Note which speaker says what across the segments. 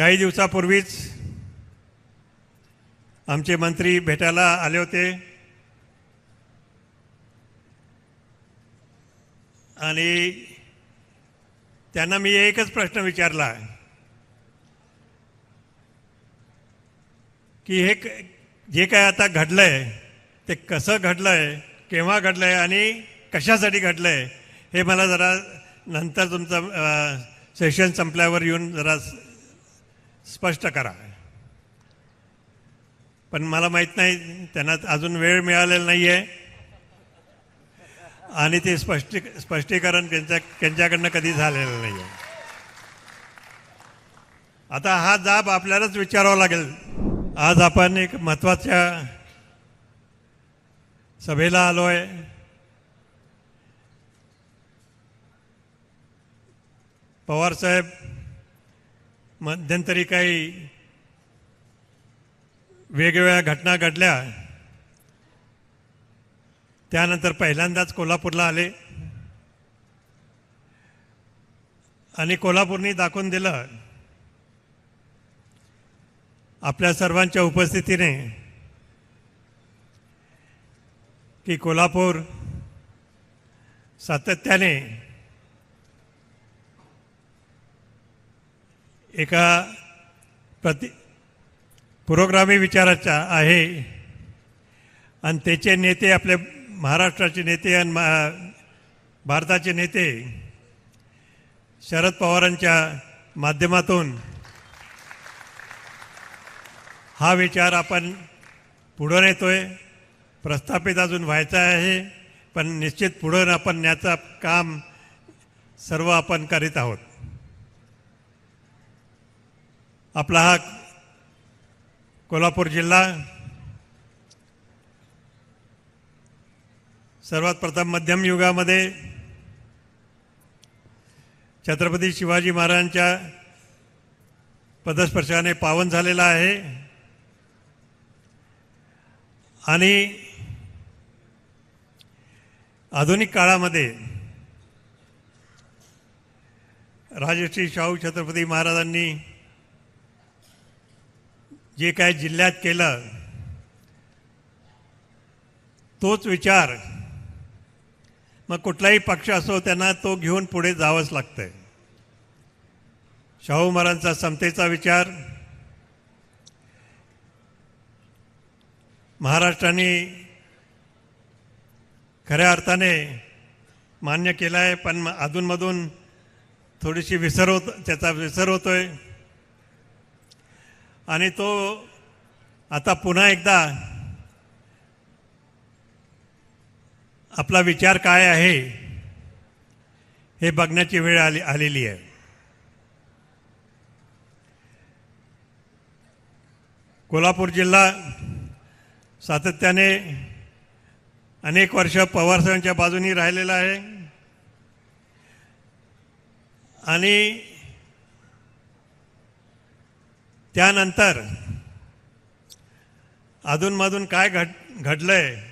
Speaker 1: काही दिवसापूर्वीच आमचे मंत्री भेटायला आले होते. आणि त्यांना मी एकच प्रश्न विचारला. की हे जे काय आता घडलंय ते कसं घडलंय केव्हा घडलंय आणि कशासाठी घडलंय हे मला जरा नंतर तुमचं सेशन संपल्यावर येऊन जरा स्पष्ट करा. पण मला माहीत नाही त्यांना अजून वेळ मिळालेला नाही आहे आणि ते स्पष्टी स्पष्टीकरण त्यांच्या त्यांच्याकडनं कधी झालेलं नाही आहे आता हा जाब आपल्यालाच विचारावा लागेल. आज आपण एक महत्त्वाच्या सभेला आलो आहे पवारसाहेब मध्यंतरी काही वेगवेगळ्या घटना घडल्या. त्यानंतर पहिल्यांदाच कोल्हापूरला आले. आणि कोल्हापूरनी दाखवून दिलं आपल्या सर्वांच्या उपस्थितीने की कोल्हापूर सातत्याने एका प्रति पुरोग्रामी विचाराचा आहे. आणि त्याचे नेते आपले महाराष्ट्राचे नेते आणि मा- भारताचे नेते शरद पवारांच्या माध्यमातून हा विचार आपण पुढं नेतोय. प्रस्थापित अजून व्हायचा आहे पण निश्चित पुढं आपण न्याचं काम सर्व आपण करीत आहोत. आपला हा कोल्हापूर जिल्हा सर्वात प्रथम मध्यम युगामध्ये छत्रपती शिवाजी महाराजांच्या पदस्पर्शाने पावन झालेला आहे. आणि आधुनिक काळामध्ये राजश्री शाहू छत्रपती महाराजांनी जे काय जिल्ह्यात केलं तोच विचार. मग कुठलाही पक्ष असो त्यांना तो घेऊन पुढे जावंच लागतंय. शाहू महाराजांचा समतेचा विचार महाराष्ट्राने खऱ्या अर्थाने मान्य केलं आहे पण अधूनमधून थोडीशी विसर होत त्याचा विसर होतोय. आणि तो आता पुन्हा एकदा आपला विचार काय आहे हे बघण्याची वेळ आली आलेली आहे. कोल्हापूर जिल्हा सातत्याने अनेक वर्ष पवारसाहेबांच्या बाजूनी राहिलेला आहे. आणि त्यानंतर अधूनमधून काय घड घडलंय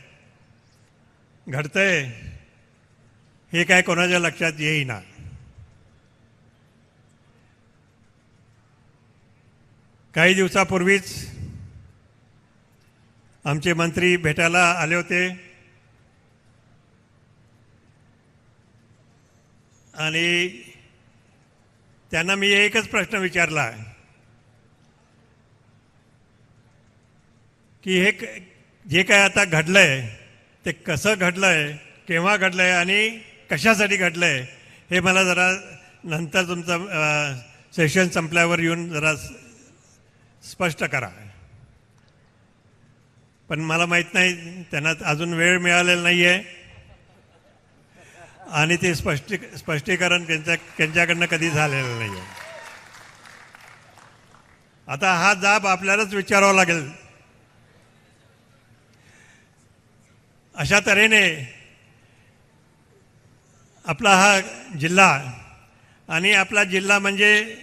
Speaker 1: घडतंय हे काय कोणाच्या लक्षात येईना. काही दिवसापूर्वीच आमचे मंत्री भेटायला आले होते. आणि त्यांना मी एकच प्रश्न विचारला. की हे क- जे काय आता घडलंय ते कसं घडलंय केव्हा घडलंय आणि कशासाठी घडलंय हे मला जरा नंतर तुमचं सेशन संपल्यावर येऊन जरा स्पष्ट करा. पण मला माहीत नाही त्यांना अजून वेळ मिळालेला नाही आहे आणि ते स्पष्टी स्पष्टीकरण त्यांच्या त्यांच्याकडनं कधी झालेलं नाही आहे आता हा जाब आपल्यालाच विचारावा लागेल. अशा तऱ्हेने आपला हा जिल्हा आणि आपला जिल्हा म्हणजे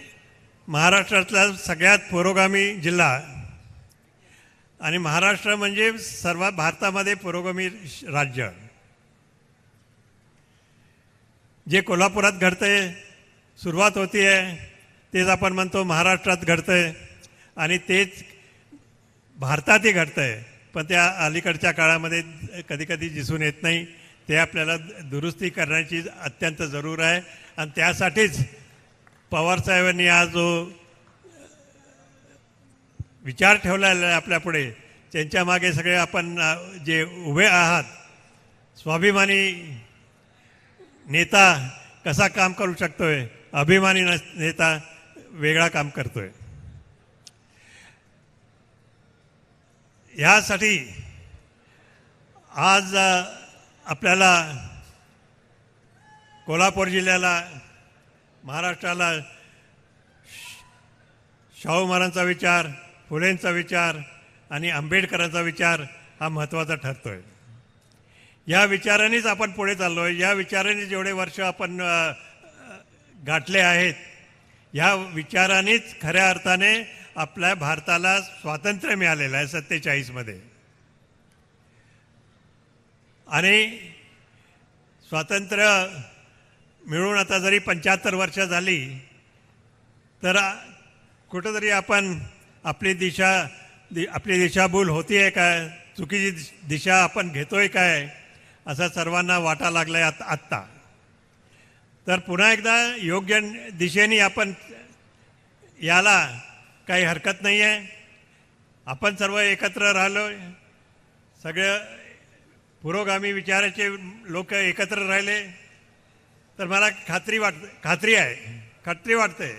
Speaker 1: महाराष्ट्रातला सगळ्यात पुरोगामी जिल्हा आणि महाराष्ट्र म्हणजे सर्व भारतामध्ये पुरोगामी श- राज्य. जे कोल्हापुरात घडतंय सुरुवात होती आहे तेच आपण म्हणतो महाराष्ट्रात घडतंय आणि तेच भारतातही घडतंय. पण त्या अलीकडच्या काळामध्ये कधीकधी दिसून येत नाही. ते आपल्याला दुरुस्ती करण्याची अत्यंत जरूर आहे. आणि त्यासाठीच पवारसाहेबांनी हा जो विचार ठेवलेला आहे आपल्यापुढे त्यांच्या मागे सगळे आपण जे उभे आहात स्वाभिमानी नेता कसा काम करू शकतोय? अभिमानी नस- नेता वेगळा काम करतोय. ह्यासाठी आज आपल्याला कोल्हापूर जिल्ह्याला महाराष्ट्राला शाहू महाराजांचा विचार फुलेंचा विचार आणि आंबेडकरांचा विचार हा महत्त्वाचा ठरतो आहे या विचारानेच आपण पुढे चाललो आहे या विचाराने जेवढे वर्ष आपण गाठले आहेत या विचारानेच खऱ्या अर्थाने आपल्या भारताला स्वातंत्र्य मिळालेलं आहे सत्तेचाळीसमध्ये आणि स्वातंत्र्य मिळून आता जरी पंच्याहत्तर वर्ष झाली तर कुठंतरी आपण आपली दिशा दि आपली दिशाभूल आहे काय चुकीची दिशा आपण घेतोय काय? असं सर्वांना वाटा लागलाय आत आत्ता. तर पुन्हा एकदा योग्य दिशेने आपण याला काही हरकत नाही आहे. आपण सर्व एकत्र राहिलो सगळं पुरोगामी विचाराचे लोक एकत्र राहिले. तर मला खात्री वाट खात्री आहे खात्री वाटते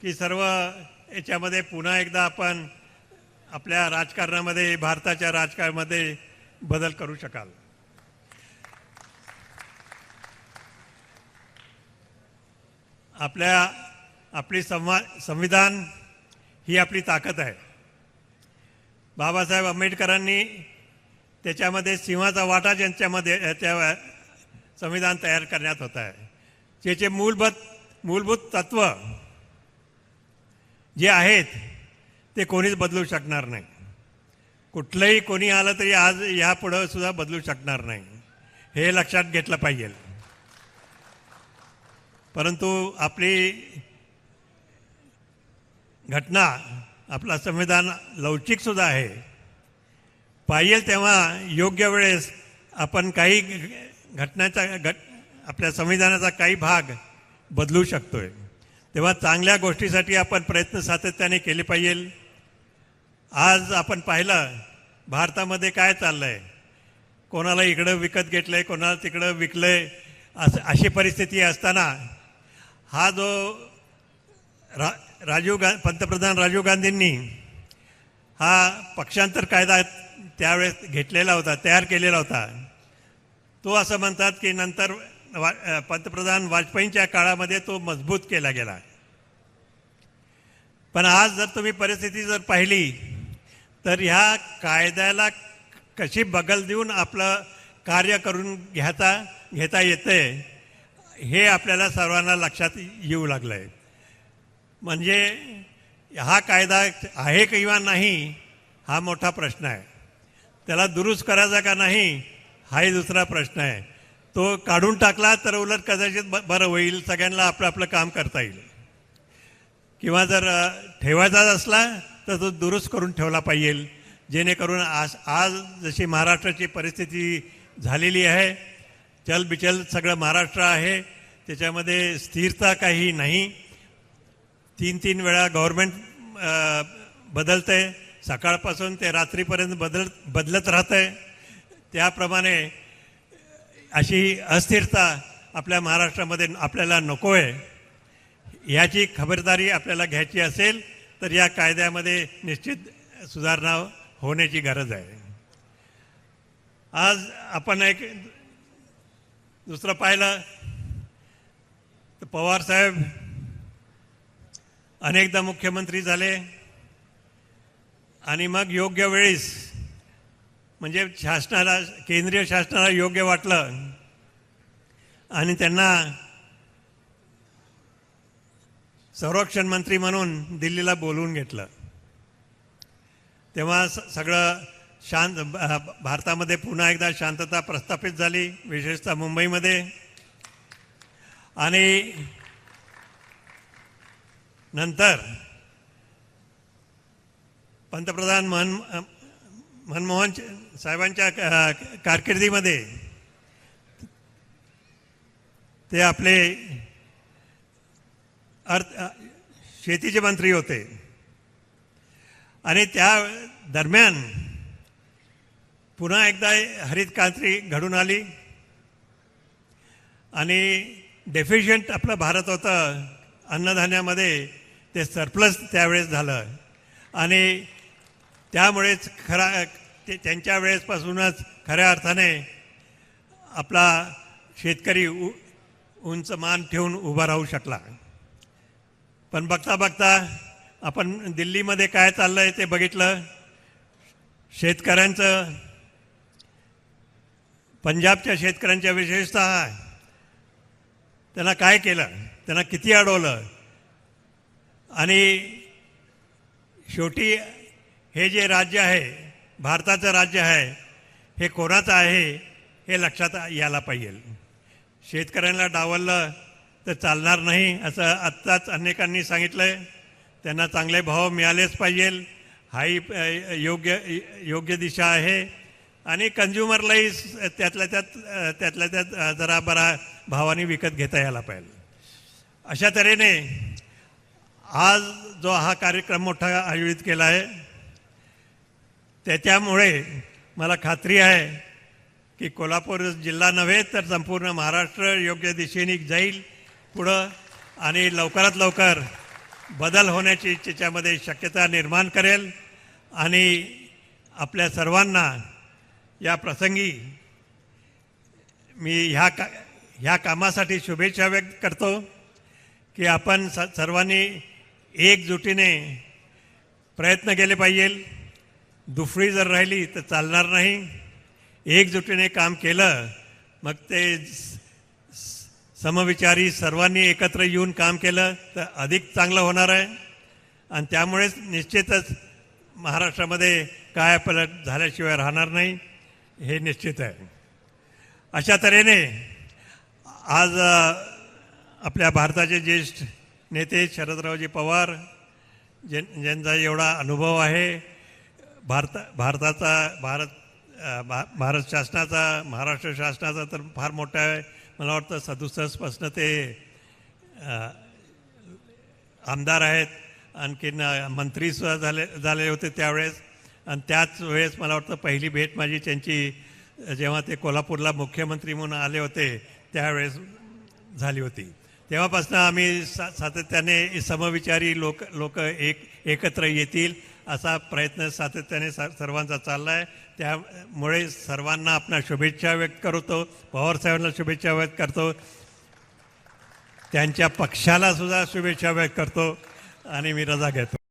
Speaker 1: की सर्व याच्यामध्ये पुन्हा एकदा आपण आपल्या राजकारणामध्ये भारताच्या राजकारणामध्ये बदल करू शकाल. आपल्या आपली संवा संविधान ही आपली ताकद आहे. बाबासाहेब आंबेडकरांनी त्याच्यामध्ये सिंहाचा वाटा ज्यांच्यामध्ये त्या संविधान तयार करण्यात होत आहे. त्याचे मूलभूत मूलभूत तत्व जे आहेत ते कोणीच बदलू शकणार नाही. कुठलंही कोणी आलं तरी आज यापुढं सुद्धा बदलू शकणार नाही. हे लक्षात घेतलं पाहिजे. परंतु आपली घटना आपला संविधान लवचिकसुद्धा आहे. पाहिजे तेव्हा योग्य वेळेस आपण काही घटनाचा घट आपल्या संविधानाचा काही भाग बदलू शकतो आहे तेव्हा चांगल्या गोष्टीसाठी आपण प्रयत्न सातत्याने केले पाहिजे. आज आपण पाहिलं भारतामध्ये काय चाललं आहे कोणाला इकडं विकत घेतलं आहे कोणाला तिकडं विकलं आहे असं अशी परिस्थिती असताना हा जो रा राजीव गा पंतप्रधान राजीव गांधींनी हा पक्षांतर कायदा त्यावेळेस घेतलेला होता तयार केलेला होता. तो असं म्हणतात की नंतर वा पंतप्रधान वाजपेयींच्या काळामध्ये तो मजबूत केला गेला. पण आज जर तुम्ही परिस्थिती जर पाहिली तर ह्या कायद्याला कशी बगल देऊन आपलं कार्य करून घ्याता घेता येते हे आपल्याला सर्वांना लक्षात येऊ लागलं आहे म्हणजे हा कायदा आहे किंवा नाही हा मोठा प्रश्न आहे. त्याला दुरुस्त करायचा का नाही हाही दुसरा प्रश्न आहे. तो काढून टाकला तर उलट कदाचित ब- बरं होईल सगळ्यांना आपलं आपलं काम करता येईल. किंवा जर ठेवायचाच असला तर तो दुरुस्त करून ठेवला पाहिजे. जेणेकरून आज आज जशी महाराष्ट्राची परिस्थिती झालेली आहे चलबिचल सगळं महाराष्ट्र आहे त्याच्यामध्ये स्थिरता काही नाही. तीन तीन वेळा गव्हर्मेंट बदलतंय. सकाळपासून ते रात्रीपर्यंत बदल बदलत राहतंय. त्याप्रमाणे अशी अस्थिरता आपल्या महाराष्ट्रामध्ये आपल्याला नको आहे याची खबरदारी आपल्याला घ्यायची असेल तर या कायद्यामध्ये निश्चित सुधारणा होण्याची गरज आहे. आज आपण एक दुसरं पाहिलं. तर पवारसाहेब अनेकदा मुख्यमंत्री झाले आणि मग योग्य वेळेस म्हणजे शासनाला केंद्रीय शासनाला योग्य वाटलं आणि त्यांना संरक्षण मंत्री म्हणून दिल्लीला बोलवून घेतलं. तेव्हा सगळं शांत भारतामध्ये पुन्हा एकदा शांतता प्रस्थापित झाली विशेषतः मुंबईमध्ये. आणि नंतर पंतप्रधान मन मनमोहन साहेबांच्या कारकिर्दीमध्ये ते आपले अर्थ शेतीचे मंत्री होते. आणि त्या दरम्यान पुन्हा एकदा हरित क्रांती घडून आली. आणि डेफिशियंट आपलं भारत होतं. अन्नधान्यामध्ये ते सरप्लस त्यावेळेस झालं. आणि त्यामुळेच खरा ते त्यांच्या वेळेसपासूनच खऱ्या अर्थाने आपला शेतकरी उ उंच मान ठेवून उभा राहू शकला. पण बघता बघता आपण दिल्लीमध्ये काय चाललं आहे ते बघितलं. शेतकऱ्यांचं पंजाबच्या शेतकऱ्यांच्या विशेषतः त्यांना काय केलं? त्यांना किती अडवलं? आणि शेवटी हे जे राज्य आहे भारताचं राज्य आहे हे कोणाचं आहे हे लक्षात यायला पाहिजे. शेतकऱ्यांना डावललं तर चालणार नाही असं आत्ताच अनेकांनी सांगितलं आहे त्यांना चांगले भाव मिळालेच पाहिजे. हाही योग्य योग्य दिशा आहे. आणि कन्झ्युमरलाही स- त्यातल्या त्यात त्यातल्या त्यात जरा बरा भावाने विकत घेता यायला पाहिजे. अशा तऱ्हेने आज जो हा कार्यक्रम मोठा आयोजित केला आहे त्याच्यामुळे मला खात्री आहे की कोल्हापूर जिल्हा नव्हे तर संपूर्ण महाराष्ट्र योग्य दिशेने जाईल पुढं आणि लवकरात लवकर बदल होण्याची त्याच्यामध्ये शक्यता निर्माण करेल आणि आपल्या सर्वांना या प्रसंगी मी ह्या का ह्या कामासाठी शुभेच्छा व्यक्त करतो की आपण स सर्वांनी एकजुटीने प्रयत्न केले पाहिजे. दुफळी जर राहिली तर चालणार नाही. एकजुटीने काम केलं मग ते स- समविचारी सर्वांनी एकत्र येऊन काम केलं तर अधिक चांगलं होणार आहे. आणि त्यामुळेच निश्चितच महाराष्ट्रामध्ये काय पलट झाल्याशिवाय राहणार नाही हे निश्चित आहे. अशा तऱ्हेने आज आपल्या भारताचे ज्येष्ठ नेते शरदरावजी पवार ज्यां ज्यांचा एवढा अनुभव आहे भारत भारताचा भारत भा भारत शासनाचा महाराष्ट्र शासनाचा तर फार मोठा आहे. मला वाटतं सदुसष्टपासनं ते आमदार आहेत. आणखीन मंत्रीसुद्धा झाले झालेले होते त्यावेळेस. आणि त्याच वेळेस मला वाटतं पहिली भेट माझी त्यांची जेव्हा ते कोल्हापूरला मुख्यमंत्री म्हणून आले होते त्यावेळेस झाली होती. तेव्हापासून आम्ही सा सातत्याने समविचारी लोक लोक एक एकत्र येतील असा प्रयत्न सातत्याने सा सर्वांचा चालला आहे त्यामुळे सर्वांना आपल्या शुभेच्छा व्यक्त करतो. पवारसाहेबांना शुभेच्छा व्यक्त करतो. त्यांच्या पक्षाला सुद्धा शुभेच्छा व्यक्त करतो. आणि मी रजा घेतो.